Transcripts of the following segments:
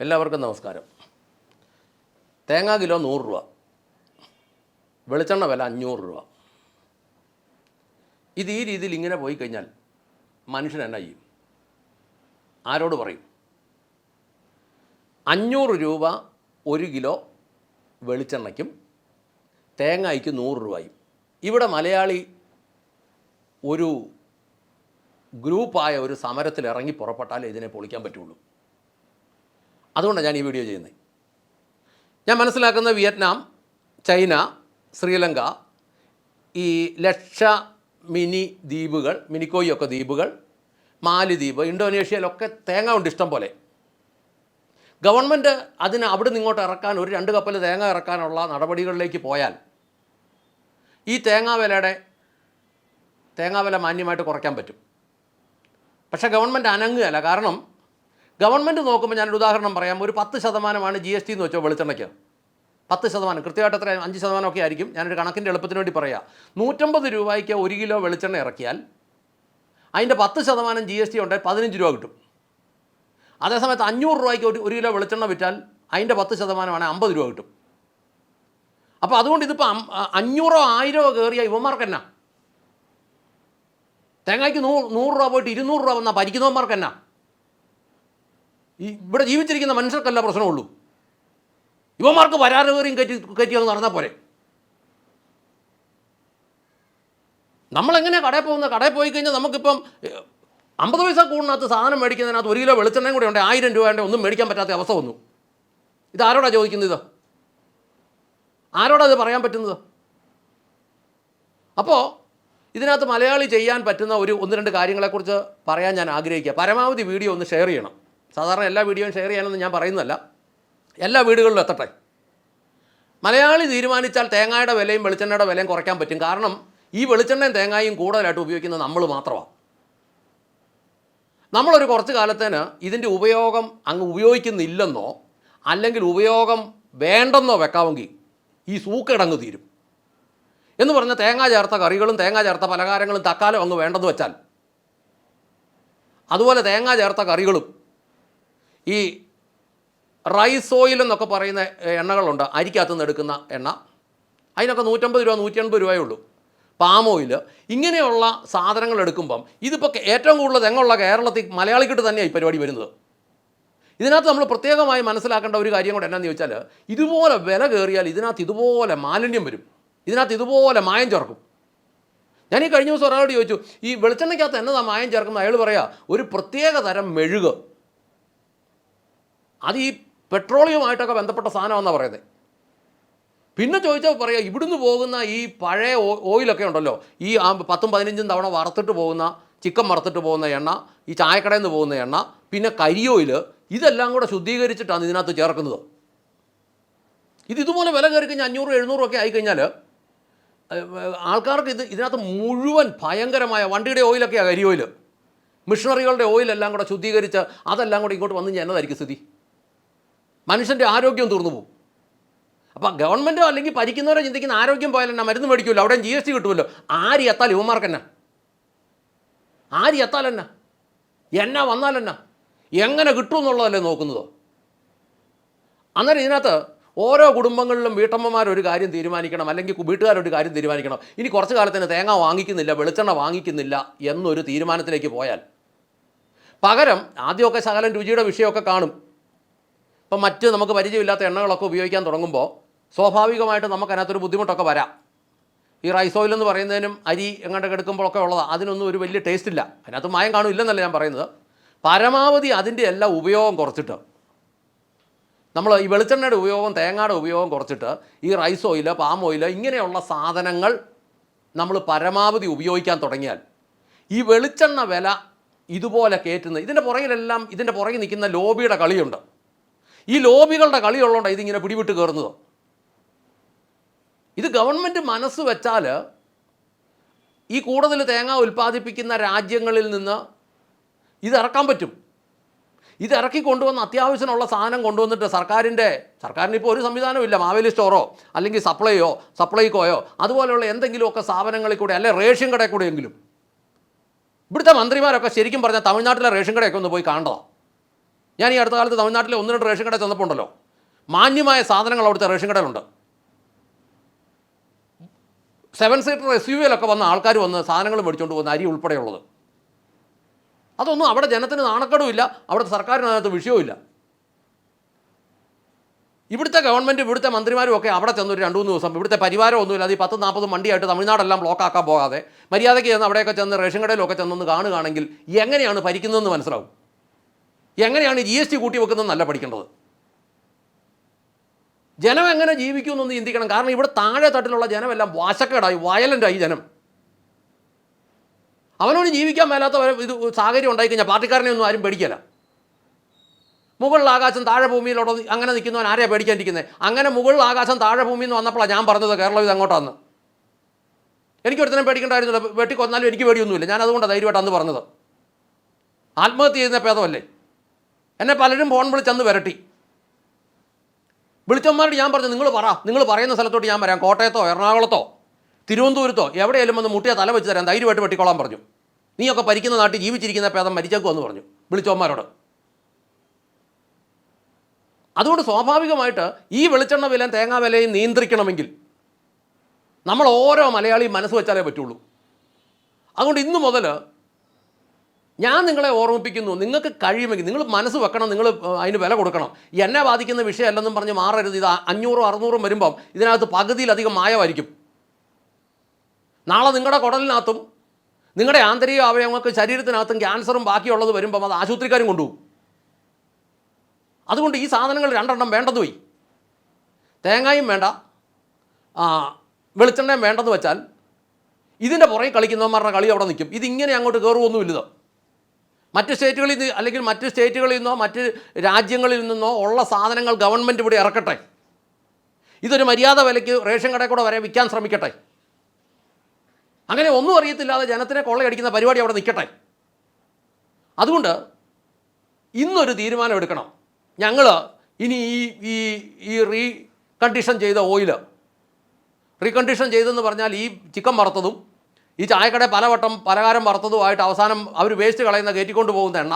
എല്ലാവർക്കും നമസ്കാരം. തേങ്ങ കിലോ നൂറ് രൂപ. വെളിച്ചെണ്ണ വില അഞ്ഞൂറ് രൂപ. ഇത് ഈ രീതിയിൽ ഇങ്ങനെ പോയി കഴിഞ്ഞാൽ മനുഷ്യൻ എന്നാ ചെയ്യും? ആരോട് പറയും? അഞ്ഞൂറ് രൂപ ഒരു കിലോ വെളിച്ചെണ്ണയ്ക്കും തേങ്ങയ്ക്ക് നൂറ് രൂപയും. ഇവിടെ മലയാളി ഒരു ഗ്രൂപ്പായ ഒരു സമരത്തിൽ ഇറങ്ങി പുറപ്പെട്ടാലേ ഇതിനെ പൊളിക്കാൻ പറ്റുള്ളൂ. അതുകൊണ്ടാണ് ഞാൻ ഈ വീഡിയോ ചെയ്യുന്നത്. ഞാൻ മനസ്സിലാക്കുന്ന വിയറ്റ്നാം ചൈന ശ്രീലങ്ക ഈ ലക്ഷ മിനി ദ്വീപുകൾ മിനിക്കോയൊക്കെ ദ്വീപുകൾ മാലിദ്വീപ് ഇന്തോനേഷ്യയിലൊക്കെ തേങ്ങ ഉണ്ട് ഇഷ്ടം പോലെ. ഗവൺമെന്റ് അതിന് അവിടെ ഇങ്ങോട്ട് ഇറക്കാൻ ഒരു രണ്ട് കപ്പൽ തേങ്ങ ഇറക്കാനുള്ള നടപടികളിലേക്ക് പോയാൽ ഈ തേങ്ങാ വിലയുടെ തേങ്ങാ വില മാന്യമായിട്ട് കുറയ്ക്കാൻ പറ്റും. പക്ഷേ ഗവൺമെന്റ് അനങ്ങുകയല്ല. കാരണം ഗവൺമെന്റ് നോക്കുമ്പോൾ ഞാനൊരു ഉദാഹരണം പറയാം. ഒരു പത്ത് ശതമാനമാണ് ജി എസ് ടി എന്ന് വെച്ചോ വെളിച്ചെണ്ണയ്ക്ക്. പത്ത് ശതമാനം. കൃത്യമായിട്ട് എത്ര അഞ്ച് ശതമാനമൊക്കെ ആയിരിക്കും. ഞാനൊരു കണക്കിന്റെ എളുപ്പത്തിന് വേണ്ടി പറയാം. നൂറ്റമ്പത് രൂപയ്ക്ക് ഒരു കിലോ വെളിച്ചെണ്ണ ഇറക്കിയാൽ അതിന്റെ പത്ത് ശതമാനം ജി എസ് ടി ഉണ്ടെങ്കിൽ പതിനഞ്ച് രൂപ കിട്ടും. അതേസമയത്ത് അഞ്ഞൂറ് രൂപയ്ക്ക് ഒരു ഒരു കിലോ വെളിച്ചെണ്ണ വിറ്റാൽ അതിന്റെ പത്ത് ശതമാനമാണ് അമ്പത് രൂപ കിട്ടും. അപ്പോൾ അതുകൊണ്ട് ഇതിപ്പോൾ അഞ്ഞൂറോ ആയിരമോ കയറിയ ഇവന്മാർക്ക് എന്നാ? തേങ്ങയ്ക്ക് നൂ നൂറ് രൂപ പോയിട്ട് ഇരുന്നൂറ് രൂപ വന്നാൽ ഭരിക്കുന്നവന്മാർക്ക് എന്നാ? ഈ ഇവിടെ ജീവിച്ചിരിക്കുന്ന മനുഷ്യർക്കല്ല പ്രശ്നമുള്ളൂ. യുവമാർക്ക് വരാറ് കയറിയും കയറ്റി കയറ്റി ഒന്ന് നടന്നാൽ പോരെ. നമ്മളെങ്ങനെയാണ് കടയിൽ പോകുന്നത് കടയിൽ പോയി കഴിഞ്ഞാൽ നമുക്കിപ്പം അമ്പത് പൈസ കൂടുന്നകത്ത് സാധനം മേടിക്കുന്നതിനകത്ത് ഒരു കിലോ വെളിച്ചെണ്ണയും കൂടെ ഉണ്ട്. ആയിരം രൂപേന്റെ ഒന്നും മേടിക്കാൻ പറ്റാത്ത അവസ്ഥ വന്നു. ഇത് ആരോടാ ചോദിക്കുന്നത് ഇത്? ആരോടാ ഇത് പറയാൻ പറ്റുന്നത്? അപ്പോൾ ഇതിനകത്ത് മലയാളി ചെയ്യാൻ പറ്റുന്ന ഒരു ഒന്ന് രണ്ട് കാര്യങ്ങളെക്കുറിച്ച് പറയാൻ ഞാൻ ആഗ്രഹിക്കുക. പരമാവധി വീഡിയോ ഒന്ന് ഷെയർ ചെയ്യണം. സാധാരണ എല്ലാ വീഡിയോയും ഷെയർ ചെയ്യാനൊന്നും ഞാൻ പറയുന്നതല്ല. എല്ലാ വീടുകളിലും എത്തട്ടെ. മലയാളി തീരുമാനിച്ചാൽ തേങ്ങയുടെ വിലയും വെളിച്ചെണ്ണയുടെ വിലയും കുറയ്ക്കാൻ പറ്റും. കാരണം ഈ വെളിച്ചെണ്ണയും തേങ്ങയും കൂടുതലായിട്ട് ഉപയോഗിക്കുന്നത് നമ്മൾ മാത്രമാണ്. നമ്മളൊരു കുറച്ച് കാലത്തേന് ഇതിന്റെ ഉപയോഗം അങ്ങ് ഉപയോഗിക്കുന്നില്ലെന്നോ അല്ലെങ്കിൽ ഉപയോഗം വേണ്ടെന്നോ വെക്കാമെങ്കിൽ ഈ സൂക്കടങ്ങ് തീരും. എന്ന് പറഞ്ഞാൽ തേങ്ങ ചേർത്ത കറികളും തേങ്ങ ചേർത്ത പലഹാരങ്ങളും തക്കാലം അങ്ങ് വേണ്ടെന്ന് വെച്ചാൽ അതുപോലെ തേങ്ങ ചേർത്ത കറികളും ഈ റൈസ് ഓയിൽ എന്നൊക്കെ പറയുന്ന എണ്ണകളുണ്ട്. അരിക്കകത്തു നിന്ന് എടുക്കുന്ന എണ്ണ. അതിനൊക്കെ നൂറ്റമ്പത് രൂപ നൂറ്റി എൺപത് രൂപയേ ഉള്ളൂ. പാം ഓയിൽ ഇങ്ങനെയുള്ള സാധനങ്ങൾ എടുക്കുമ്പം ഇതിപ്പോൾ ഏറ്റവും കൂടുതൽ തെങ്ങുള്ള കേരളത്തിൽ മലയാളിക്കിട്ട് തന്നെയാണ് ഈ പരിപാടി വരുന്നത്. ഇതിനകത്ത് നമ്മൾ പ്രത്യേകമായി മനസ്സിലാക്കേണ്ട ഒരു കാര്യം കൂടെ എന്നാന്ന് ചോദിച്ചാൽ ഇതുപോലെ വില കയറിയാൽ ഇതിനകത്ത് ഇതുപോലെ മാലിന്യം വരും. ഇതിനകത്ത് ഇതുപോലെ മായം ചേർക്കും. ഞാൻ ഈ കഴിഞ്ഞ ദിവസം ഒരാളോട് ചോദിച്ചു ഈ വെളിച്ചെണ്ണയ്ക്കകത്ത് എന്നതാ മായം ചേർക്കുന്നത്? അയാൾ പറയാ ഒരു പ്രത്യേക തരം മെഴുക്. അത് ഈ പെട്രോളിയമായിട്ടൊക്കെ ബന്ധപ്പെട്ട സാധനമാണെന്നാണ് പറയുന്നത് പിന്നെ ചോദിച്ചാൽ പറയാം ഇവിടുന്ന് പോകുന്ന ഈ പഴയ ഓയിലൊക്കെ ഉണ്ടല്ലോ ഈ പത്തും പതിനഞ്ചും തവണ വറുത്തിട്ട് പോകുന്ന ചിക്കൻ വറുത്തിട്ട് പോകുന്ന എണ്ണ ഈ ചായക്കടയിൽ നിന്ന് പോകുന്ന എണ്ണ പിന്നെ കരി ഓയിൽ ഇതെല്ലാം കൂടെ ശുദ്ധീകരിച്ചിട്ടാണ് ഇതിനകത്ത് ചേർക്കുന്നത്. ഇത് ഇതുപോലെ വില കയറി കഴിഞ്ഞാൽ അഞ്ഞൂറ് എഴുന്നൂറും ഒക്കെ ആയിക്കഴിഞ്ഞാൽ ആൾക്കാർക്ക് ഇത് ഇതിനകത്ത് മുഴുവൻ ഭയങ്കരമായ വണ്ടിയുടെ ഓയിലൊക്കെയാണ് കരി ഓയിൽ മിഷണറികളുടെ ഓയിലെല്ലാം കൂടെ ശുദ്ധീകരിച്ച് അതെല്ലാം കൂടെ ഇങ്ങോട്ട് വന്നു കഴിഞ്ഞാൽ എന്നതായിരിക്കും സ്ഥിതി? മനുഷ്യന്റെ ആരോഗ്യം തീർന്നു പോകും അപ്പോൾ ഗവൺമെന്റോ അല്ലെങ്കിൽ ഭരിക്കുന്നവരോ ചിന്തിക്കുന്ന ആരോഗ്യം പോയാലെന്നാ മരുന്ന് മേടിക്കുമല്ലോ അവിടെ ജി എസ് ടി കിട്ടുമല്ലോ. ആര് എത്താൽ യുവമാർക്കെന്നാ ആര് എത്താലെന്നാ എന്നാ? വന്നാലെന്നാ എങ്ങനെ കിട്ടും എന്നുള്ളതല്ലേ നോക്കുന്നത്. അന്നേരം ഇതിനകത്ത് ഓരോ കുടുംബങ്ങളിലും വീട്ടമ്മമാർ ഒരു കാര്യം തീരുമാനിക്കണം അല്ലെങ്കിൽ വീട്ടുകാരൊരു കാര്യം തീരുമാനിക്കണം. ഇനി കുറച്ച് കാലത്തിന് തേങ്ങ വാങ്ങിക്കുന്നില്ല വെളിച്ചെണ്ണ വാങ്ങിക്കുന്നില്ല എന്നൊരു തീരുമാനത്തിലേക്ക് പോയാൽ പകരം ആദ്യമൊക്കെ ശകലം രുചിയുടെ വിഷയമൊക്കെ കാണും. ഇപ്പം മറ്റ് നമുക്ക് പരിചയമില്ലാത്ത എണ്ണകളൊക്കെ ഉപയോഗിക്കാൻ തുടങ്ങുമ്പോൾ സ്വാഭാവികമായിട്ട് നമുക്കതിനകത്തൊരു ബുദ്ധിമുട്ടൊക്കെ വരാം. ഈ റൈസ് ഓയിൽ എന്ന് പറയുന്നതിനും അരി എങ്ങോട്ടൊക്കെ എടുക്കുമ്പോഴൊക്കെ ഉള്ളതാണ് അതിനൊന്നും ഒരു വലിയ ടേസ്റ്റ് ഇല്ല. അതിനകത്ത് മായം കാണും ഇല്ലെന്നല്ല ഞാൻ പറയുന്നത്. പരമാവധി അതിന്റെ എല്ലാ ഉപയോഗം കുറച്ചിട്ട് നമ്മൾ ഈ വെളിച്ചെണ്ണയുടെ ഉപയോഗം തേങ്ങയുടെ ഉപയോഗം കുറച്ചിട്ട് ഈ റൈസ് ഓയിൽ പാം ഓയിൽ ഇങ്ങനെയുള്ള സാധനങ്ങൾ നമ്മൾ പരമാവധി ഉപയോഗിക്കാൻ തുടങ്ങിയാൽ ഈ വെളിച്ചെണ്ണ വില ഇതുപോലെ കയറ്റുന്നത് ഇതിന്റെ പുറകിലെല്ലാം ഇതിന്റെ പുറകിൽ നിൽക്കുന്ന ലോബിയുടെ കളിയുണ്ട്. ഈ ലോബികളുടെ കളിയുള്ളതുകൊണ്ടാണ് ഇതിങ്ങനെ പിടിവിട്ട് കയറുന്നത് ഇത് ഗവൺമെന്റ് മനസ്സ് വെച്ചാൽ ഈ കൂടുതൽ തേങ്ങ ഉൽപ്പാദിപ്പിക്കുന്ന രാജ്യങ്ങളിൽ നിന്ന് ഇത് പറ്റും. ഇത് ഇറക്കി കൊണ്ടുവന്ന് അത്യാവശ്യമുള്ള സാധനം കൊണ്ടുവന്നിട്ട് സർക്കാരിന്റെ സർക്കാരിന് ഇപ്പോൾ ഒരു സംവിധാനമില്ല മാവേലി സ്റ്റോറോ അല്ലെങ്കിൽ സപ്ലൈയോ സപ്ലൈക്കോയോ അതുപോലെയുള്ള എന്തെങ്കിലുമൊക്കെ സ്ഥാപനങ്ങളിൽ കൂടെ അല്ലെ റേഷൻ കടയിൽ കൂടെയെങ്കിലും. ഇവിടുത്തെ മന്ത്രിമാരൊക്കെ ശരിക്കും പറഞ്ഞാൽ തമിഴ്നാട്ടിലെ റേഷൻ കടയൊക്കെ ഒന്ന് പോയി കാണണ്ടോ ഞാൻ ഈ അടുത്ത കാലത്ത് തമിഴ്നാട്ടിലെ ഒന്ന് രണ്ട് റേഷൻ കട ചെന്നപ്പോൾ ഉണ്ടല്ലോ മാന്യമായ സാധനങ്ങൾ അവിടുത്തെ റേഷൻ കടയിലുണ്ട്. സെവൻ സീറ്റർ എസ് യു വിയിലൊക്കെ വന്ന ആൾക്കാർ വന്ന് സാധനങ്ങൾ മേടിച്ചുകൊണ്ട് പോകുന്ന അരി ഉൾപ്പെടെയുള്ളത്. അതൊന്നും അവിടെ ജനത്തിന് നാണക്കേടുമില്ല അവിടുത്തെ സർക്കാരിനകത്ത് വിഷയവുമില്ല ഇവിടുത്തെ ഗവൺമെന്റ് ഇവിടുത്തെ മന്ത്രിമാരും ഒക്കെ അവിടെ ചെന്നൊരു രണ്ട് മൂന്ന് ദിവസം ഇവിടുത്തെ പരിവാരം ഒന്നുമില്ല. അത് ഈ പത്ത് നാൽപ്പത് വണ്ടിയായിട്ട് തമിഴ്നാടെല്ലാം ബ്ലോക്കാക്കാൻ പോകാതെ മര്യാദയ്ക്ക് ചെന്ന് അവിടെയൊക്കെ ചെന്ന് റേഷൻ കടയിലൊക്കെ ചെന്നൊന്ന് കാണുകയാണെങ്കിൽ എങ്ങനെയാണ് ഭരിക്കുന്നതെന്ന് മനസ്സിലാവും. എങ്ങനെയാണ് ജി എസ് ടി കൂട്ടി വെക്കുന്നതെന്നല്ല പഠിക്കേണ്ടത്? ജനം എങ്ങനെ ജീവിക്കുമെന്നൊന്ന് ചിന്തിക്കണം. കാരണം ഇവിടെ താഴെ തട്ടിലുള്ള ജനമെല്ലാം വാശക്കേടായി വയലന്റായി ജനം. അവനോട് ജീവിക്കാൻ മേലാത്ത ഇത് സാഹചര്യം ഉണ്ടായിക്കഴിഞ്ഞാൽ പാർട്ടിക്കാരനെ ഒന്നും ആരും പേടിക്കല. മുകളിൽ ആകാശം താഴെ ഭൂമിയിലോട്ട് അങ്ങനെ നിൽക്കുന്നവൻ ആരെയാണ് പേടിക്കാണ്ടിരിക്കുന്നത് അങ്ങനെ മുകളിൽ ആകാശം താഴെ ഭൂമിയിൽ നിന്ന് വന്നപ്പോഴാണ് ഞാൻ പറഞ്ഞത് കേരളം ഇത് അങ്ങോട്ടാന്ന്. എനിക്കൊരുത്തനെ പേടിക്കേണ്ടായിരുന്നില്ല. വെട്ടി കൊന്നാലും എനിക്ക് പേടിയൊന്നുമില്ല. ഞാൻ അതുകൊണ്ടാണ് ധൈര്യമായിട്ട് അന്ന് പറഞ്ഞത്. ആത്മഹത്യ ചെയ്യുന്ന ഭേദമല്ലേ? എന്നെ പലരും ഫോൺ വിളിച്ചന്ന് വരട്ടി. വിളിച്ചന്മാരോട് ഞാൻ പറഞ്ഞു നിങ്ങൾ പറ നിങ്ങൾ പറയുന്ന സ്ഥലത്തോട്ട് ഞാൻ വരാം. കോട്ടയത്തോ എറണാകുളത്തോ തിരുവനന്തപുരത്തോ എവിടെയെങ്കിലും വന്ന് മുട്ടിയ തല വെച്ച് തരാം. ധൈര്യമായിട്ട് വെട്ടിക്കോളാൻ പറഞ്ഞു. നീയൊക്കെ ഭരിക്കുന്ന നാട്ടിൽ ജീവിച്ചിരിക്കുന്ന പേദം മരിച്ചേക്കുമെന്ന് പറഞ്ഞു വിളിച്ചവന്മാരോട്. അതുകൊണ്ട് സ്വാഭാവികമായിട്ട് ഈ വെളിച്ചെണ്ണ വിലയും തേങ്ങാ വിലയും നിയന്ത്രിക്കണമെങ്കിൽ നമ്മൾ ഓരോ മലയാളിയും മനസ്സ് വെച്ചാലേ പറ്റുള്ളൂ. അതുകൊണ്ട് ഇന്നു മുതൽ ഞാൻ നിങ്ങളെ ഓർമ്മിപ്പിക്കുന്നു. നിങ്ങൾക്ക് കഴിയുമെങ്കിൽ നിങ്ങൾ മനസ്സ് വെക്കണം നിങ്ങൾ അതിന് വില കൊടുക്കണം. എന്നെ ബാധിക്കുന്ന വിഷയമല്ലെന്നും പറഞ്ഞ് മാറരുത്. ഇത് അഞ്ഞൂറും അറുന്നൂറും വരുമ്പം ഇതിനകത്ത് പകുതിയിലധികം മായമായിരിക്കും. നാളെ നിങ്ങളുടെ കുടലിനകത്തും നിങ്ങളുടെ ആന്തരിക അവയവങ്ങൾക്ക് ശരീരത്തിനകത്തും ക്യാൻസറും ബാക്കിയുള്ളത് വരുമ്പം അത് ആശുപത്രിക്കാരും കൊണ്ടുപോകും. അതുകൊണ്ട് ഈ സാധനങ്ങൾ രണ്ടെണ്ണം വേണ്ടത് പോയി തേങ്ങയും വേണ്ട. വെളിച്ചെണ്ണയും വേണ്ടെന്ന് വെച്ചാൽ ഇതിന്റെ പുറകെ കളിക്കുന്നവന്മാരുടെ കളി അവിടെ നിൽക്കും. ഇതിങ്ങനെ അങ്ങോട്ട് കയറുമൊന്നുമില്ലത് മറ്റ് സ്റ്റേറ്റുകളിൽ നിന്ന് അല്ലെങ്കിൽ മറ്റ് സ്റ്റേറ്റുകളിൽ നിന്നോ മറ്റ് രാജ്യങ്ങളിൽ നിന്നോ ഉള്ള സാധനങ്ങൾ ഗവൺമെന്റ് ഇവിടെ ഇറക്കട്ടെ. ഇതൊരു മര്യാദ വിലയ്ക്ക് റേഷൻ കടയിൽ കൂടെ വരെ വിൽക്കാൻ ശ്രമിക്കട്ടെ. അങ്ങനെ ഒന്നും അറിയത്തില്ലാതെ ജനത്തിനെ കൊള്ളയടിക്കുന്ന പരിപാടി അവിടെ നിൽക്കട്ടെ. അതുകൊണ്ട് ഇന്നൊരു തീരുമാനം എടുക്കണം. ഞങ്ങൾ ഇനി ഈ ഈ ഈ റീ കണ്ടീഷൻ ചെയ്ത ഓയിൽ റീകണ്ടീഷൻ ചെയ്തെന്ന് പറഞ്ഞാൽ ഈ ചിക്കൻ വറുത്തതും ഈ ചായക്കട പലവട്ടം പലകാരം വറുത്തതുമായിട്ട് അവസാനം അവർ വേസ്റ്റ് കളയുന്ന കയറ്റിക്കൊണ്ട് പോകുന്ന എണ്ണ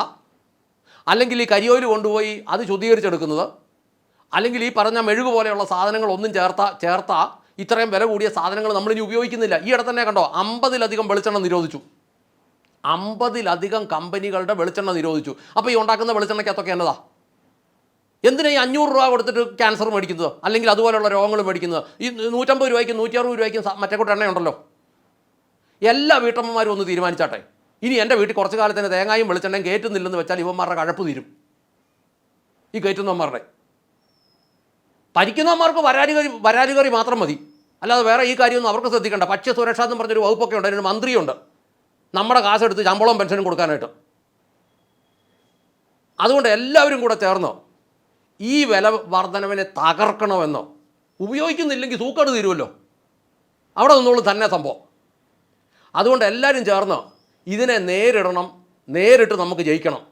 അല്ലെങ്കിൽ ഈ കരിയോയിൽ കൊണ്ടുപോയി അത് ശുദ്ധീകരിച്ചെടുക്കുന്നത് അല്ലെങ്കിൽ ഈ പറഞ്ഞ മെഴുകു പോലെയുള്ള സാധനങ്ങൾ ഒന്നും ചേർത്ത ചേർത്ത ഇത്രയും വില കൂടിയ സാധനങ്ങൾ നമ്മളിനി ഉപയോഗിക്കുന്നില്ല. ഈ ഇടത്തന്നെ കണ്ടോ അമ്പതിലധികം വെളിച്ചെണ്ണ നിരോധിച്ചു. അമ്പതിലധികം കമ്പനികളുടെ വെളിച്ചെണ്ണ നിരോധിച്ചു. അപ്പോൾ ഈ ഉണ്ടാക്കുന്ന വെളിച്ചെണ്ണയ്ക്കകത്തൊക്കെ എന്നതാ? എന്തിനാ ഈ അഞ്ഞൂറ് രൂപ കൊടുത്തിട്ട് ക്യാൻസർ മേടിക്കുന്നത്? അല്ലെങ്കിൽ അതുപോലെയുള്ള രോഗങ്ങൾ മേടിക്കുന്നത്? ഈ നൂറ്റമ്പത് രൂപയ്ക്കും നൂറ്റി അറുപത് രൂപയ്ക്കും മറ്റേ കൂട്ട എണ്ണയുണ്ടല്ലോ. എല്ലാ വീട്ടമ്മമാരും ഒന്ന് തീരുമാനിച്ചാട്ടെ. ഇനി എന്റെ വീട്ടിൽ കുറച്ച് കാലത്തിന് തേങ്ങായും വെളിച്ചെണ്ണയും കയറ്റുന്നില്ലെന്ന് വെച്ചാൽ ഇവന്മാരുടെ കഴപ്പ് തീരും. ഈ കയറ്റുന്നവന്മാരുടെ. ഭരിക്കുന്നവന്മാർക്ക് വരാലുകറി വരാലുകറി മാത്രം മതി. അല്ലാതെ വേറെ ഈ കാര്യമൊന്നും അവർക്ക് ശ്രദ്ധിക്കേണ്ട. ഭക്ഷ്യ സുരക്ഷ എന്ന് പറഞ്ഞൊരു വകുപ്പൊക്കെ ഉണ്ട്. അതിനൊരു മന്ത്രിയുണ്ട്. നമ്മുടെ കാശെടുത്ത് ശമ്പളവും പെൻഷനും കൊടുക്കാനായിട്ട്. അതുകൊണ്ട് എല്ലാവരും കൂടെ ചേർന്നോ ഈ വില വർധനവിനെ തകർക്കണമെന്നോ. ഉപയോഗിക്കുന്നില്ലെങ്കിൽ തൂക്കട് തീരുമല്ലോ അവിടെ നിന്നോളൂ തന്നെ സംഭവം. അതുകൊണ്ട് എല്ലാവരും ചേർന്ന് ഇതിനെ നേരിടണം നേരിട്ട് നമുക്ക് ജയിക്കണം.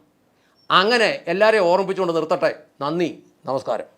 അങ്ങനെ എല്ലാവരെയും ഓർമ്മിപ്പിച്ചുകൊണ്ട് നിർത്തട്ടെ. നന്ദി നമസ്കാരം.